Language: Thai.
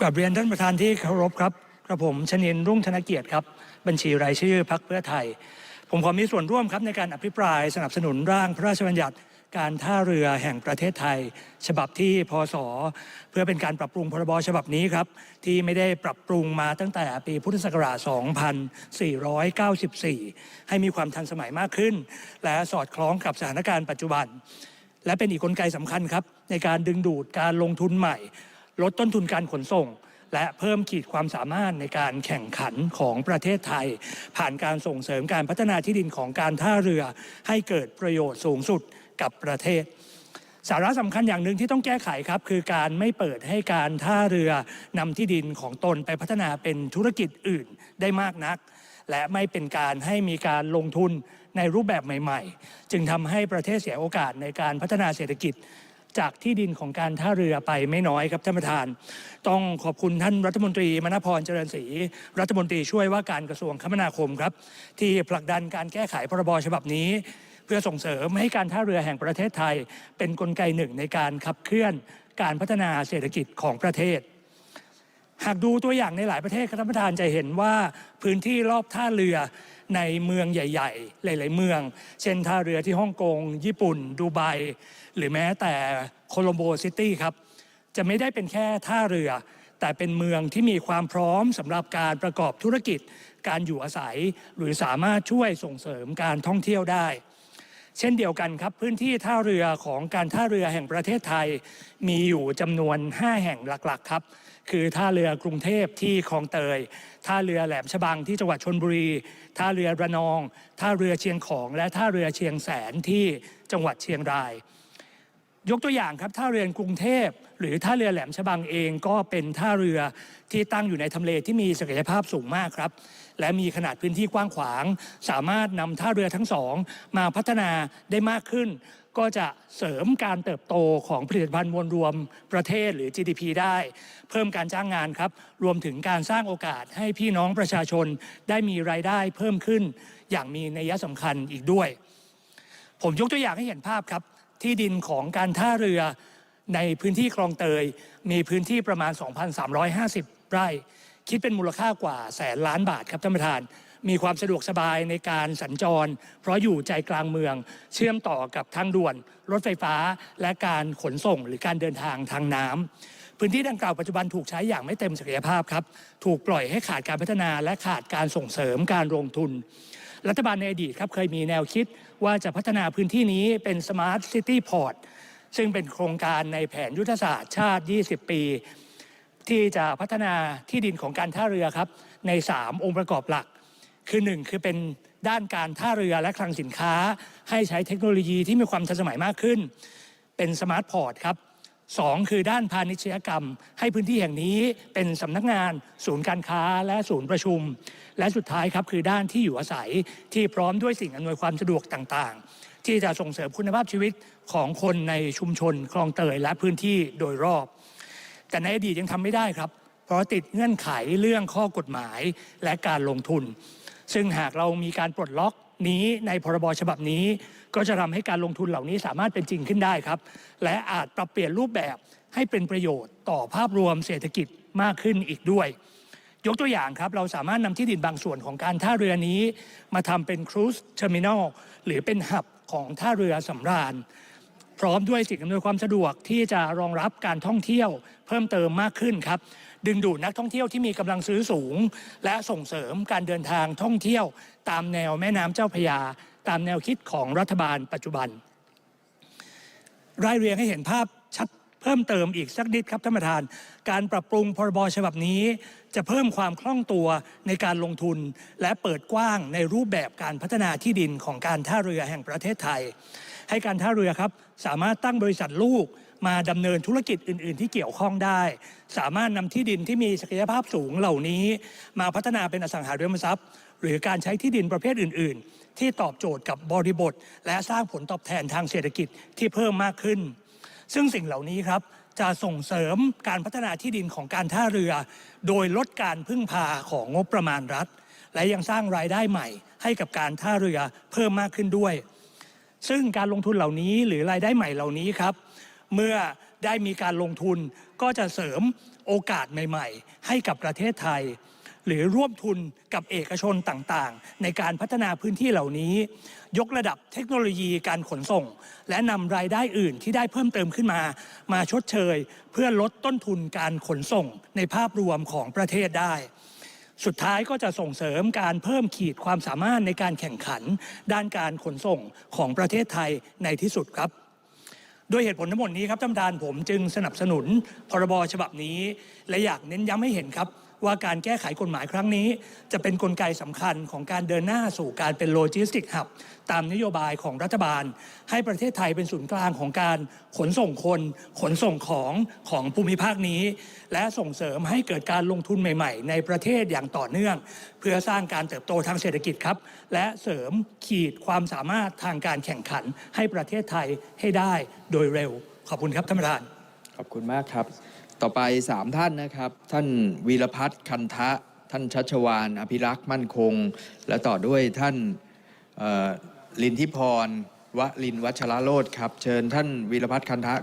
กราบเรียนท่านประธานที่เคารพครับกระผมชนินรุ่งธนเกียรติครับ บัญชีรายชื่อพักเพื่อไทย ผมขอมีส่วนร่วมครับในการอภิปรายสนับสนุนร่างพระราชบัญญัติการท่าเรือแห่งประเทศไทย ฉบับที่พศเพื่อเป็นการปรับปรุงพรบฉบับนี้ครับ ที่ไม่ได้ปรับปรุงมาตั้งแต่ปีพุทธศักราช 2494 ให้มีความทันสมัยมากขึ้น และสอดคล้องกับสถานการณ์ปัจจุบัน และเป็นอีกกลไกสำคัญครับ ในการดึงดูดการลงทุนใหม่ ลดต้นทุนการขนส่ง และเพิ่มขีดความสามารถในการแข่งขันของประเทศไทย ผ่านการส่งเสริมการพัฒนาที่ดินของการท่าเรือ ให้เกิดประโยชน์สูงสุดกับประเทศสาระสำคัญอย่างหนึ่งที่ต้องแก้ไขครับ คือการไม่เปิดให้การท่าเรือนำที่ดินของตนไปพัฒนาเป็นธุรกิจอื่นได้มากนัก และไม่เป็นการให้มีการลงทุนในรูปแบบใหม่ ๆ จึงทำให้ประเทศเสียโอกาสในการพัฒนาเศรษฐกิจ จากที่ดินของการท่าเรือไปไม่น้อยครับท่านประธาน ต้องขอบคุณท่านรัฐมนตรีมณพรเจริญศรีรัฐมนตรีช่วยว่าการกระทรวงคมนาคมครับ ที่ผลักดันการแก้ไขพรบฉบับนี้ เพื่อส่งเสริมให้การท่าเรือแห่งประเทศไทย เป็นนกลไกหนึ่งในการขับเคลื่อนการพัฒนาเศรษฐกิจของประเทศ หากดูตัวอย่างในหลายประเทศครับท่านประธานจะเห็นว่าพื้นที่รอบท่าเรือ ในเมืองใหญ่ ๆ หลาย ๆ เมือง เช่นท่าเรือที่ฮ่องกง ญี่ปุ่น ดูไบ หรือแม้แต่โคลัมโบซิตี้ครับ จะไม่ได้เป็นแค่ท่าเรือ แต่เป็นเมืองที่มีความพร้อมสำหรับการประกอบธุรกิจ การอยู่อาศัย หรือสามารถช่วยส่งเสริมการท่องเที่ยวได้ เช่นเดียวกันครับ พื้นที่ท่าเรือของการท่าเรือแห่งประเทศไทย มีอยู่จำนวน 5 แห่งหลักๆครับ คือท่าเรือกรุงเทพที่คลองเตย ท่าเรือแหลมฉบังที่จังหวัดชนบุรี ท่าเรือระนอง ท่าเรือเชียงของ และท่าเรือเชียงแสนที่จังหวัดเชียงราย ยกตัวอย่างครับท่าเรือกรุงเทพ หรือท่าเรือแหลมฉบังเองก็เป็นท่าเรือที่ตั้งอยู่ในทำเลที่มีศักยภาพสูงมากครับ และมีขนาดพื้นที่กว้างขวาง สามารถนำท่าเรือทั้งสอง มาพัฒนาได้มากขึ้น ก็จะเสริมการเติบโตของผลิตภัณฑ์มวลรวมประเทศหรือ GDP ได้ เพิ่มการจ้างงานครับ รวมถึงการสร้างโอกาสให้พี่น้องประชาชนได้มีรายได้เพิ่มขึ้น อย่างมีนัยสำคัญอีกด้วย ผมยกตัวอย่างให้เห็นภาพครับ ที่ดินของการท่าเรือในพื้นที่คลองเตย มีพื้นที่ประมาณ 2,350 ไร่ คิดเป็นมูลค่ากว่าแสนล้านบาทครับท่านประธาน มีความสะดวกสบายในการสัญจร เพราะอยู่ใจกลางเมือง เชื่อมต่อกับทางด่วน รถไฟฟ้า และการขนส่งหรือการเดินทางทางน้ำพื้นที่ดังกล่าวปัจจุบันถูกใช้อย่างไม่เต็มศักยภาพครับ ถูกปล่อยให้ขาดการพัฒนาและขาดการส่งเสริมการลงทุน รัฐบาลในอดีตครับเคยมีแนวคิด ว่าจะพัฒนาพื้นที่นี้เป็นสมาร์ทซิตี้พอร์ตซึ่งเป็นโครงการในแผนยุทธศาสตร์ชาติ 20 ปี ที่จะพัฒนาที่ดินของการท่าเรือครับ ใน 3 องค์ประกอบหลัก คือ 1 คือเป็นด้านการท่าเรือและคลังสินค้า ให้ใช้เทคโนโลยีที่มีความทันสมัยมากขึ้น เป็นสมาร์ทพอร์ตครับ สองคือด้านพาณิชยกรรม ให้พื้นที่แห่งนี้เป็นสำนักงาน ศูนย์การค้าและศูนย์ประชุม และสุดท้ายครับคือด้านที่อยู่อาศัยที่พร้อมด้วยสิ่งอำนวยความสะดวกต่างๆ ที่จะส่งเสริมคุณภาพชีวิตของคนในชุมชนคลองเตยและพื้นที่โดยรอบ แต่ในอดีตยังทำไม่ได้ครับ เพราะติดเงื่อนไขเรื่องข้อกฎหมายและการลงทุน ซึ่งหากเรามีการปลดล็อก นี้ในพรบฉบับนี้ ก็จะทำให้การลงทุนเหล่านี้สามารถเป็นจริงขึ้นได้ครับ และอาจปรับเปลี่ยนรูปแบบให้เป็นประโยชน์ต่อภาพรวมเศรษฐกิจมากขึ้นอีกด้วย ยกตัวอย่างครับ เราสามารถนำที่ดินบางส่วนของการท่าเรือนี้ มาทำเป็นครูซเทอร์มินอลหรือเป็นหับของท่าเรือสำราญ พร้อมด้วยสิ่งอำนวยความสะดวกที่จะรองรับการท่องเที่ยวเพิ่มเติมมากขึ้นครับ ดึงดูดนักท่องเที่ยวที่มีกำลังซื้อสูง และส่งเสริมการเดินทางท่องเที่ยว ตามแนวแม่น้ำเจ้าพยา ตามแนวคิดของรัฐบาลปัจจุบันรายเรียงให้เห็นภาพชัดเพิ่มเติมอีกสักนิดครับท่านประธาน การปรับปรุงพรบฉบับนี้ จะเพิ่มความคล่องตัวในการลงทุน และเปิดกว้างในรูปแบบการพัฒนาที่ดินของการท่าเรือแห่งประเทศไทย ให้การท่าเรือครับ สามารถตั้งบริษัทลูกมาดำเนินธุรกิจอื่น ๆ ที่เกี่ยวข้องได้ สามารถนำที่ดินที่มีศักยภาพสูงเหล่านี้ มาพัฒนาเป็นอสังหาริมทรัพย์ หรือการใช้ที่ดินประเภทอื่น ๆ ที่ตอบโจทย์กับบริบท และสร้างผลตอบแทนทางเศรษฐกิจที่เพิ่มมากขึ้น ซึ่งสิ่งเหล่านี้ครับจะส่งเสริมการพัฒนาที่ดินของการท่าเรือ โดยลดการพึ่งพาของงบประมาณรัฐ และยังสร้างรายได้ใหม่ให้กับการท่าเรือเพิ่มมากขึ้นด้วย ซึ่งการลงทุนเหล่านี้หรือรายได้ใหม่เหล่านี้ครับ เมื่อได้มีการลงทุนก็จะเสริมโอกาสใหม่ ๆ ให้กับประเทศไทย หรือร่วมทุนกับเอกชนต่างๆ ในการพัฒนาพื้นที่เหล่านี้ ยกระดับเทคโนโลยีการขนส่ง และนำรายได้อื่นที่ได้เพิ่มเติมขึ้นมา มาชดเชย เพื่อลดต้นทุนการขนส่งในภาพรวมของประเทศได้ สุดท้ายก็จะส่งเสริมการเพิ่มขีดความสามารถในการแข่งขัน ด้านการขนส่งของประเทศไทยในที่สุดครับด้วยเหตุผลทั้งหมดนี้ครับท่านประธานผมจึงสนับสนุนพรบฉบับนี้ และอยากเน้นย้ำให้เห็นครับ ว่าการแก้ไขกฎหมายครั้งนี้ จะเป็นนกลไกสำคัญของการเดินหน้าสู่การเป็นโลจิสติกหับตามนโยบายของรัฐบาล ให้ประเทศไทยเป็นศูนย์กลางของการขนส่งคน ขนส่งของของภูมิภาคนี้ และส่งเสริมให้เกิดการลงทุนใหม่ ๆ ในประเทศอย่างต่อเนื่อง เพื่อสร้างการเติบโตทางเศรษฐกิจครับ และเสริมขีดความสามารถทางการแข่งขันให้ประเทศไทยให้ได้โดยเร็ว ขอบคุณครับท่านประธานขอบคุณมากครับ ต่อไป 3 ท่านนะครับ ท่านวีรพัฒน์คันทะ ท่านชัชวานอภิรักษ์มั่นคง และต่อด้วยท่านลินทิพรวลินวัชรโรธครับ เชิญท่านวีรพัฒน์คันทะ